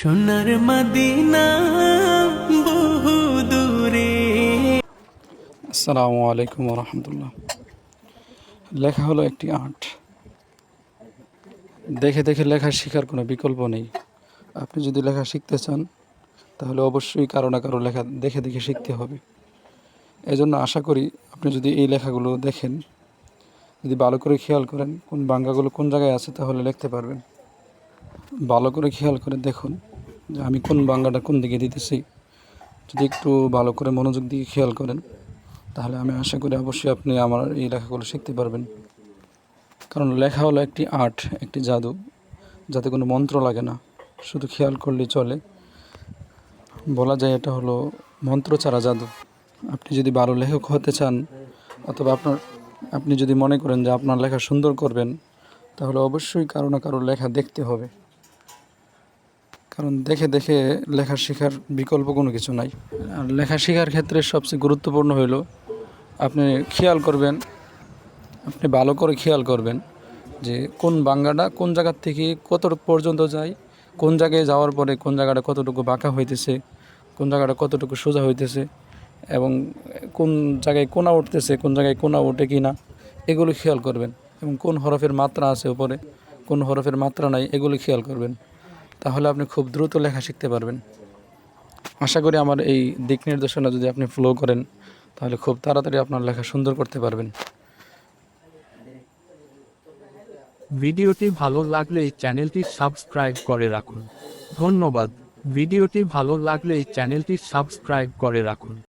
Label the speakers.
Speaker 1: সোনার মদিনা বহু দূরে।
Speaker 2: আসসালামু আলাইকুম রহমতুল্লাহ লেখা হলো একটি আর্ট দেখে দেখে লেখা শেখার কোনো বিকল্প নেই। আপনি যদি লেখা শিখতে চান, তাহলে অবশ্যই কারও না কারও লেখা দেখে দেখে শিখতে হবে। এজন্য আশা করি আপনি যদি এই লেখাগুলো দেখেন, যদি ভালো করে খেয়াল করেন কোন বাঙ্গাগুলো কোন জায়গায় আছে, তাহলে লিখতে পারবেন। ভালো করে খেয়াল করে দেখুন। যে আমি কোন বাংলাটা কোন দিকে দিতেছি, যদি একটু ভালো করে মনোযোগ দিয়ে খেয়াল করেন, তাহলে আমি আশা করি অবশ্যই আপনি আমার এই লেখাগুলো শিখতে পারবেন। কারণ লেখা হলো একটি আর্ট, একটি জাদু, যাতে কোনো মন্ত্র লাগে না, শুধু খেয়াল করলেই চলে। বলা যায় এটা হলো মন্ত্র ছাড়া জাদু। আপনি যদি ভালো লেখক হতে চান, অথবা আপনার, আপনি যদি মনে করেন যে আপনার লেখা সুন্দর করবেন, তাহলে অবশ্যই কারও না কারও লেখা দেখতে হবে। কারণ দেখে দেখে লেখা শেখার বিকল্প কোনো কিছু নাই। আর লেখা শেখার ক্ষেত্রে সবচেয়ে গুরুত্বপূর্ণ হলো আপনি খেয়াল করবেন, আপনি ভালো করে খেয়াল করবেন যে কোন বাঙ্গাটা কোন জায়গার থেকে কত পর্যন্ত যায়, কোন জায়গায় যাওয়ার পরে কোন জায়গাটা কতটুকু বাঁকা হইতেছে, কোন জায়গাটা কতটুকু সোজা হইতেছে এবং কোন জায়গায় কোনা উঠতেছে, কোন জায়গায় কোনা ওঠে কি না, এগুলো খেয়াল করবেন এবং কোন হরফের মাত্রা আছে উপরে, কোন হরফের মাত্রা নাই, এগুলো খেয়াল করবেন। তাহলে আপনি খুব দ্রুত লেখা শিখতে পারবেন। আশা করি আমার এই দিক নির্দেশনা যদি আপনি ফলো করেন, তাহলে খুব তাড়াতাড়ি আপনার লেখা সুন্দর করতে পারবেন।
Speaker 3: ভিডিওটি ভালো লাগলে এই চ্যানেলটি সাবস্ক্রাইব করে রাখুন। ধন্যবাদ। ভিডিওটি ভালো লাগলে এই চ্যানেলটি সাবস্ক্রাইব করে রাখুন।